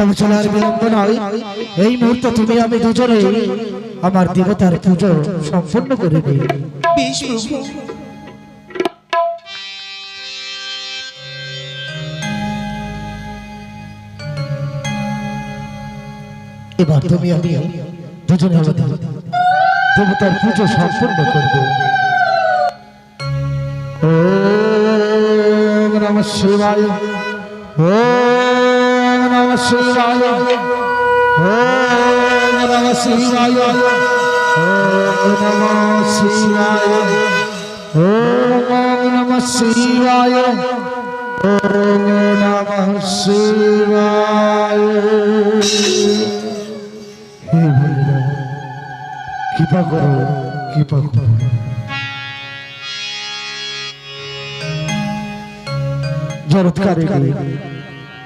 তবে চলে আর বিলম্ব নয়। এই মুহূর্তে তুমি আমি দুজনে আমার দেবতার পুজো সম্পন্ন করে দিই। এবার তুমি আমি দুজনে আমাদের দেবতার পুজো সম্পন্ন করব ওম নমঃ শিবায়। नमः शिवाय। ओम नमः शिवाय। नमः शिवाय। ओम नमः शिवाय। ओम नमः शिवाय। हे भैरव, कृपा करो कृपा करो। ज़रूरत करेगा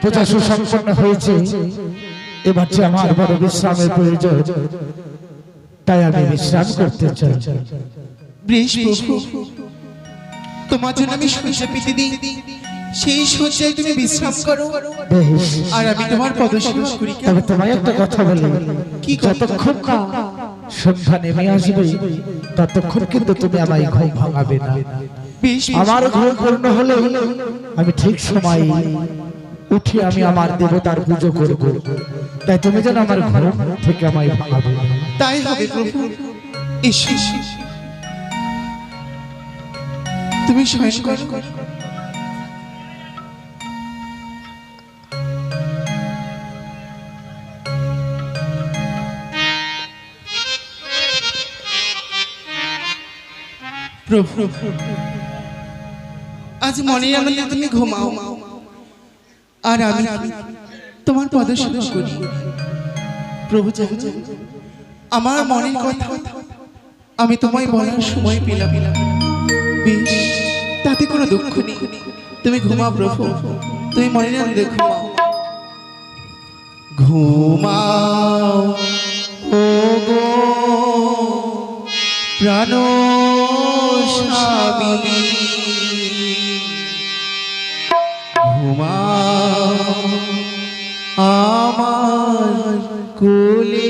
পূজা সুসম্পন্ন হয়েছে। এবার যে আমার বড় বিশ্রামের প্রয়োজন তাই আমি বিশ্রাম করতে চাই। তোমার জন্য আমি শয্যা পেতে দিই। সেই শয্যায় তুমি বিশ্রাম করো। আর আমি তোমার পদসেবা করি তবে তোমায় একটা কথা বলি। কি? যতক্ষণ না সন্ধ্যা নেমে আসবে ততক্ষণ কিন্তু তুমি আমায় ঘুম ভাঙাবে না। আমার ঘুম পূর্ণ হলে আমি ঠিক সময় উঠে আমি আমার দেবতার পুজো করব। তাই তুমি যেন আমার ঘুম থেকে আমায় ভাঙাবে তাই হবে প্রভু। তুমি প্রভু আজ মনের আনন্দে তুমি ঘুমাও। আর আমি তোমার পদসেবা করি। প্রভু আমার মনের কথা আমি তোমায় বলার সময় পেলাম। তাতে কোনো দুঃখ নেই। তুমি ঘুমা প্রভু। তুমি মনের আনন্দে ঘুমাও। ঘুমাও, ও গো প্রাণ স্বামী কোলে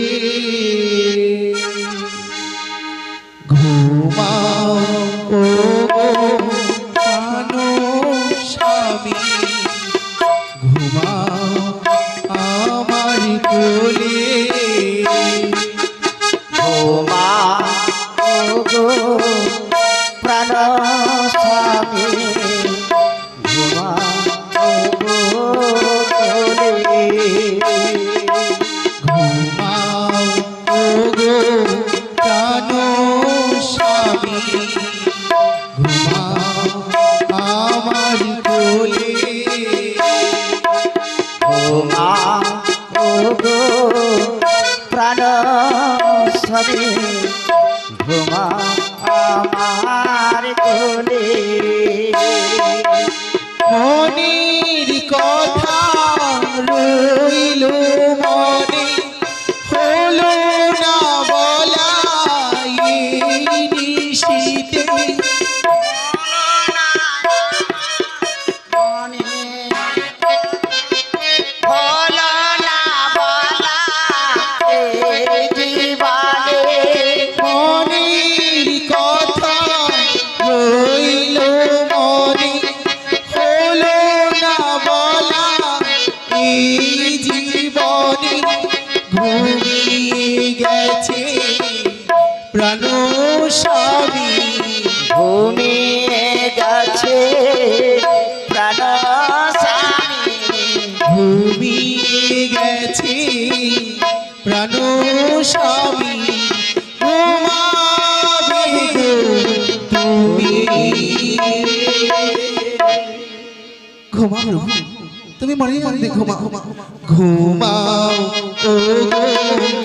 She তুমি মনে ঘুমা ঘুমাও ও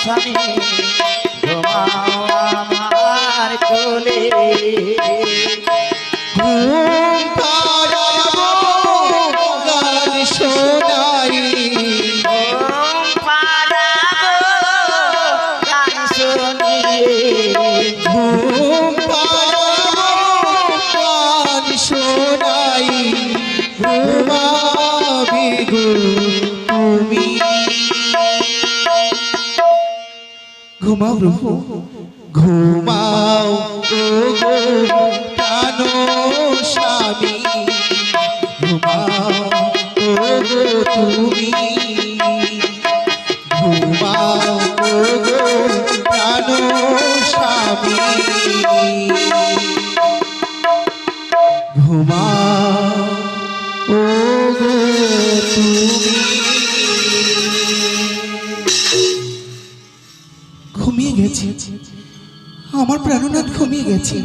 স্বামী আমার কোলে। ঘুমাও প্রভু ঘুমাও। ও গো প্রাণ স্বামী? গেছে আমার প্রাণনাথ ঘুমিয়ে গেছে।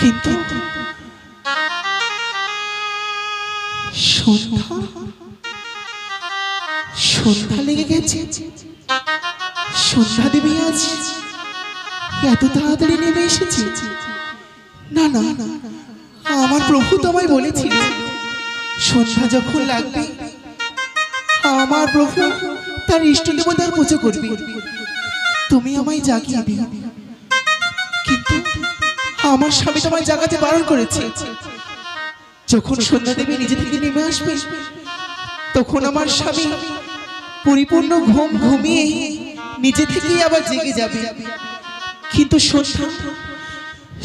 কিন্তু সন্ধ্যা লেগে গেছে। সন্ধ্যা দেবী আজ এত তাড়াতাড়ি নেমে এসেছে। না না না আমার প্রভু তোমায় বলেছিল সন্ধ্যা যখন লাগবে, আমার প্রভু তার ইষ্ট দেবতার পুজো করবে। তুমি আমায় জাগিয়ে দিও কিন্তু আমার স্বামী তোমায় জাগাতে বারণ করেছে। যখন সন্ধ্যা দেবী নিজে থেকে নেমে আসবে, তখন আমার স্বামী পরিপূর্ণ ঘুম ঘুমিয়ে নিজে থেকেই আবার জেগে যাবে। কিন্তু সন্ধ্যা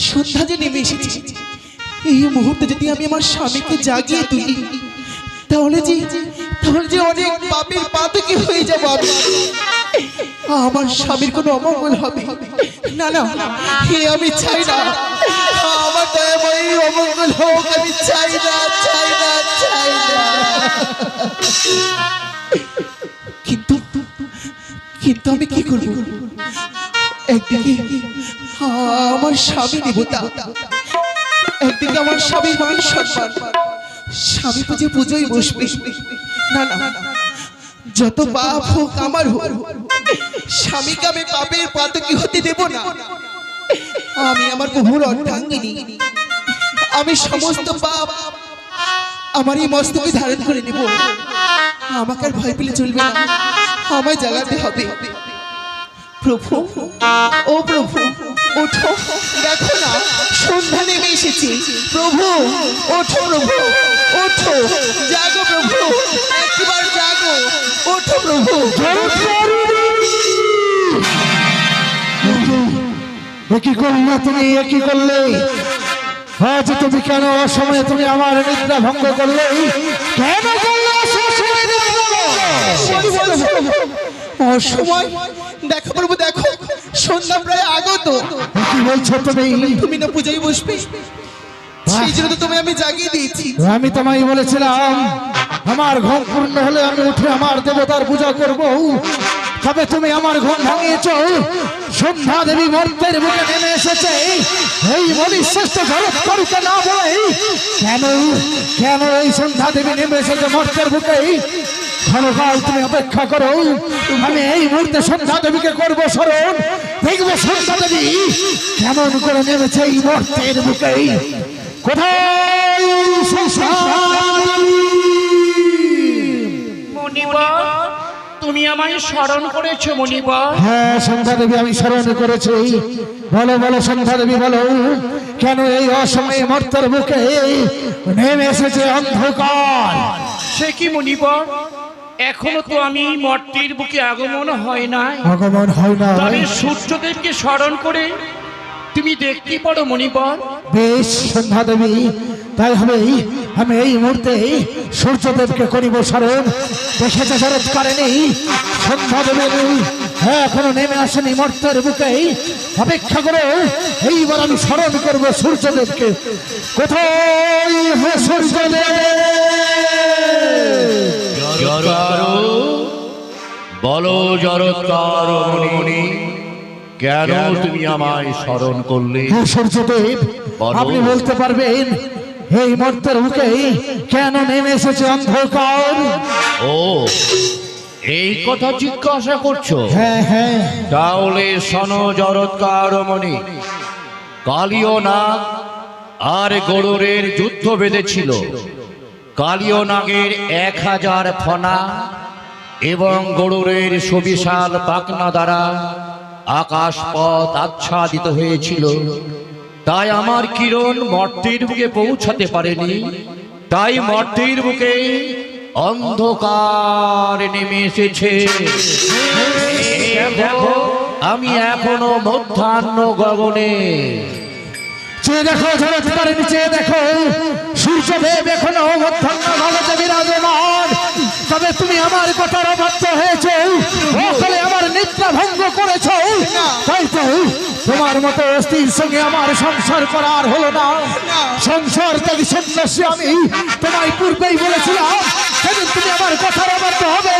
সন্ধ্যা যে নেমে এসেছে, এই মুহূর্তে যদি আমি আমার স্বামীকে জাগিয়ে তুলি, তাহলে যে তাহলে যে অনেক পাপের পাতকি হয়ে যাব আমি। আমার স্বামীর কোনো অমঙ্গল হবে। না না হে আমি চাই না। আমার দয়াময়ী অমঙ্গল হোক, আমি চাই না চাই না চাই না। কিন্তু কিন্তু আমি কি করব? একদিকে আমার স্বামী দেবতা, একদিকে আমার স্বামী মান সম্মান। স্বামী পুজো পুজোই বসবে। না না, যত পাপ হোক, আমার হোক। স্বামীকে আমি পাপের পাতকি হতে দেব না। আমি আমার প্রভুর অর্ধাঙ্গিনী। আমি সমস্ত পাপ আমার এই মস্তকে ধারণ করে নেব। আমাকে আর ভয় পেলে চলবে না। আমায় জাগাতে হবে। প্রভু, ও প্রভু, ওঠো। দেখো না, সন্ধ্যা নেমে এসেছি। প্রভু, ওঠো প্রভু, ওঠো। জাগো প্রভু, একবার জাগো। ওঠো প্রভু। কি করলে তুমি এ কি করলে। আজ তুমি কেন অসময়ে তুমি আমার নিদ্রা ভঙ্গ করলে? কেন করলে অসময়ে দেখো প্রভু দেখো। সন্ধ্যা প্রায় আগত। কি বলছো তুমি? তুমি না পূজায় বসবে? সেই জন্য তো তুমি আমি জাগিয়ে দিয়েছি। আমি তোমায় বলেছিলাম আমার ঘুম পূর্ণ হলে আমি উঠে আমার দেবতার পূজা করব। তবে তুমি আমার ঘুম ভাঙিয়েছ। সন্ধ্যা দেবী মর্তের বুকে নেমে এসেছে। এই বলি শ্রেষ্ঠ জগৎ করুকে না বলে কেন কেন এই সন্ধ্যা দেবী নেমে এসেছে বুকে ক্ষণকাল তুমি অপেক্ষা করো। আমি এই মুহূর্তে সন্ধ্যা দেবীকে করব স্মরণ। দেখব সন্ধ্যা দেবী কেমন করে নেমেছে এই মর্তের বুকে কোথায় মণিবর তুমি আমায় স্মরণ করেছ মণিবর হ্যাঁ সন্ধ্যা দেবী আমি স্মরণ করেছি। বলো বলো সন্ধ্যা দেবী বলো। কেন এই অসময়ে মর্তর বুকে নেমে এসেছে অন্ধকার? সে কি মণিবর এখনও তো আমি মর্তির বুকে আগমন হয় না আগমন হয় না তবে সূর্যদেবকে স্মরণ করে তুমি দেখতে পারো মণিবর বেশ সন্ধ্যা দেবী তাই হবে আমি এই মুহূর্তে সূর্যদেবকে করিব স্মরণ দেখেছে শরৎ করেনি হ্যাঁ এখনও নেমে আসেনি মর্তের বুকে অপেক্ষা করো এইবার আমি স্মরণ করব সূর্যদেবকে। কোথায় হে সূর্যদেব? বলো মণি কেন তুমি আমায় স্মরণ করলে? সূর্যদেব। আপনি বলতে পারবেন এই মর্তের বুকে কেন নেমে এসেছে অন্ধকার? ও এই কথা জিজ্ঞাসা করছ? হ্যাঁ হ্যাঁ। তাহলে সন জরৎকার মণি কালীয় নাগ আর গরুরের যুদ্ধ বেঁধেছিল কালীয় নাগের এক হাজার ফনা এবং গরুরের সুবিশাল পাকনা দ্বারা আকাশ পথ আচ্ছাদিত হয়েছিল। তাই আমার কিরণ মর্তির বুকে পৌঁছাতে পারেনি। তাই মর্তির বুকে অন্ধকার নেমে এসেছে। আমি এখনও মধ্যাহ্ন গগনে। দেখো ঝরৎকারের নিচে দেখো। সূর্যদেব এখনও মধ্যাহ্ন ভারতে বিরাজমান। তবে তুমি আমার কথার অবাধ্য হয়েছে। ওখানে ভঙ্গ করেছ। তাই তো তোমার মতো স্ত্রীর সঙ্গে আমার সংসার করার হলো না। সংসার ত্যাগী সন্ন্যাসী আমি তোমায় পূর্বেই বলেছিলাম, সেদিন তুমি আমার কথার অবাধ্য হবে,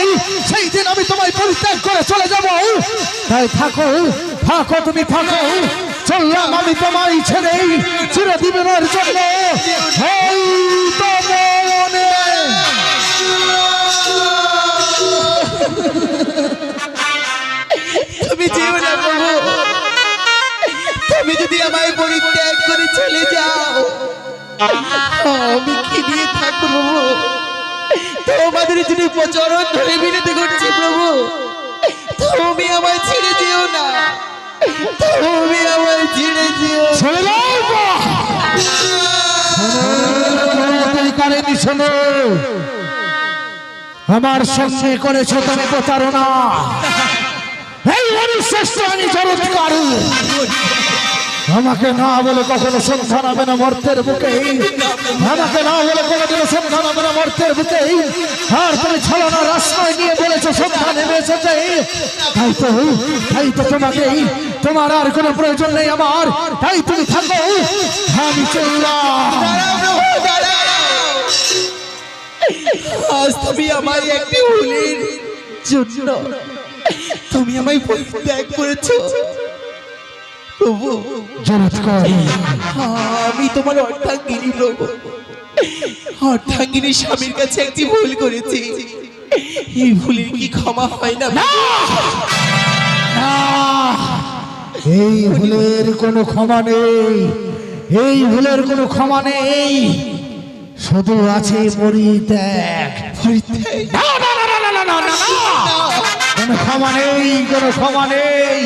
সেই দিন আমি তোমায় পরিত্যাগ করে চলে যাব। তাই থাকো থাকো, তুমি থাকো। চললাম আমি তোমায় ছেড়ে চিরদিনের জন্য। আমি কি নিয়ে থাকব? প্রভু তোমাদের যদি প্রচরণ ধরে বিনতি করছি প্রভু তুমি আমায় ছেড়ে যেও না। তুমি আমায় ছেড়ে। ছেড়ে দাও বাহ! শোনো, আমার সঙ্গে করেছ তুমি প্রতারণা। এই অনুশ্রেষ্ঠ আমি চরৎকার আমাকে না বলে কখনো সন্ধান হবে না মর্তের বুকে। আমাকে না বলে কোনোদিনও সন্ধান হবে না মর্তের বুকে। আর তুমি ছলনা রাস্তায় নিয়ে বলেছ, সন্ধান নেমে এসেছে। তাই তো তাই তো তোমাকে তোমার আর কোনো প্রয়োজন নেই আমার। তাই তুমি থাকো। আমি। আজ তুমি আমার একটি ভুলের জন্য তুমি আমায় পরিত্যাগ করেছ। প্রভু আমি তোমার অর্থাঙ্গিনী প্রভু অর্থাঙ্গিনী স্বামীর কাছে একটি ভুল করেছি এই ভুলের কি ক্ষমা হয় না এই ভুলের কোনো ক্ষমা নেই এই ভুলের কোনো ক্ষমা নেই শুধু আছে পরিত্যাগ কোনো ক্ষমা নেই কোনো ক্ষমা নেই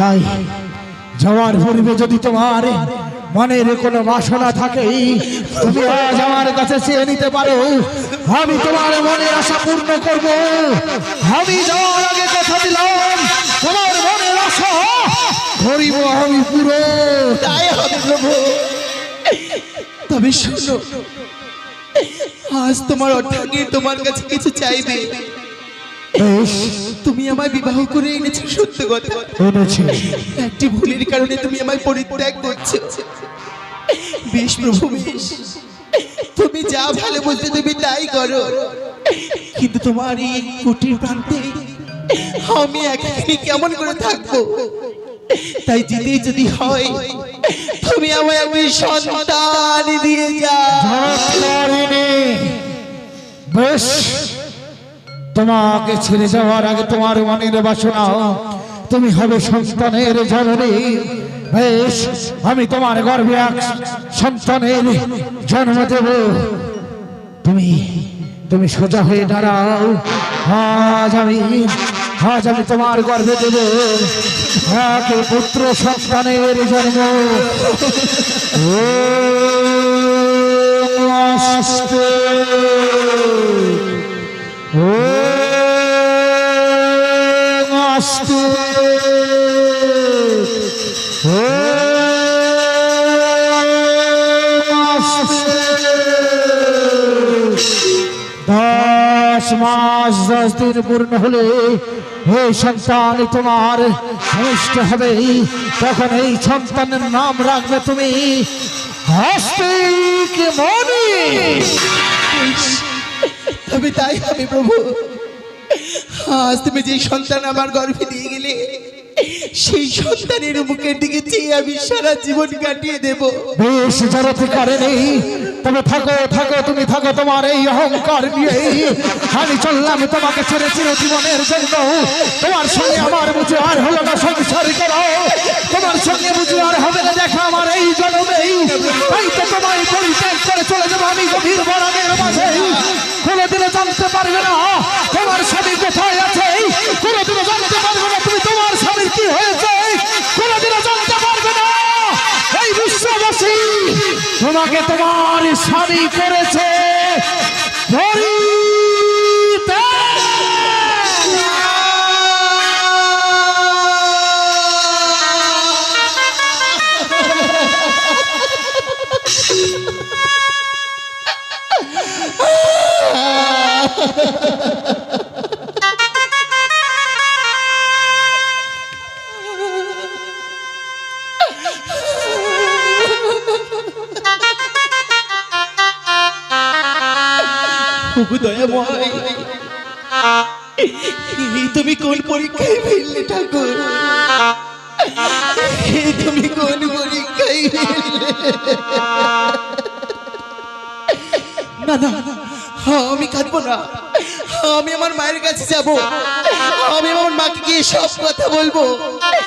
তাই যাওয়ার পূর্বে যদি তোমার মনের কোনো বাসনা থাকে তুমি আজ আমার কাছে চেয়ে নিতে পারো। আমি তোমার মনের আশা পূর্ণ করব। আমি যাওয়ার আগে কথা দিলাম তোমার মনের আশা করিব আমি পুরো। তাই হবে প্রভু। তবে শোনো আজ তোমার অর্ধাঙ্গী তোমার কাছে কিছু চাইবে? তুমি আমায় বিবাহ করে এনেছো সত্য কথা। এনেছি। একটি ভুলের কারণে তুমি আমায় পরিত্যাগ করছ। বেশ প্রভু বেশ। তুমি যা ভালো বলতে তুমি তাই করো। কিন্তু তোমার এই কুটির প্রান্তে আমি একাকি কেমন করে থাকব? তাই যেতে যদি হয় তুমি আমায় আমি সন্তান দিয়ে ধরত্কারিণী। বেশ। তোমাকে ছেড়ে যাওয়ার আগে তোমার মনের বাসনা, তুমি হবে সন্তানের জননী। বেশ, আমি তোমার গর্বে এক সন্তানের জন্ম দেব। তুমি তুমি সোজা হয়ে দাঁড়াও। আজ আমি আজ আমি তোমার গর্বে দেব। এক পুত্র সন্তানের জন্ম। দশ মাস দশ দিন পূর্ণ হলে এই সন্তান, তোমার ভূমিষ্ঠ হবে তখন এই সন্তানের নাম রাখবে তুমি হস্তিক মনি তবে তাই আমি প্রভু। আজ তুমি যে সন্তান আমার গর্ভে দিয়ে গেলে সেই সন্তানের মুখের দিকে চেয়ে আমি সারা জীবন কাটিয়ে দেব। বেশ, জড়তে থাকো থাকো, তুমি থাকো তোমার এই অহংকার নিয়ে। আমি চললাম তোমাকে ছেড়ে চিরজীবনের জন্য। তোমার সঙ্গে আমার বুঝে আর হলো না সংসার করো। তোমার সঙ্গে বুঝে আর হবে না দেখা আমার এই জন্মেই তাই তো তোমায় পরিত্যাগ করে চলে যাব আমি গভীর বরানের মাঝে। কোনোদিনও জানতে পারবে না, তোমার স্বামী কোথায় আছে? কোনোদিনও জানতে পারবে না, তুমি তোমাকে তোমার স্বামী করেছে ওগো দয়াময় তুমি কোন পরীক্ষায় ফেললে ঠাকুর? তুমি কোন পরীক্ষায় না না হ্যাঁ, আমি কাঁদবো না। আমি আমার মায়ের কাছে যাব। আমি আমার মাকে গিয়ে সব কথা বলব।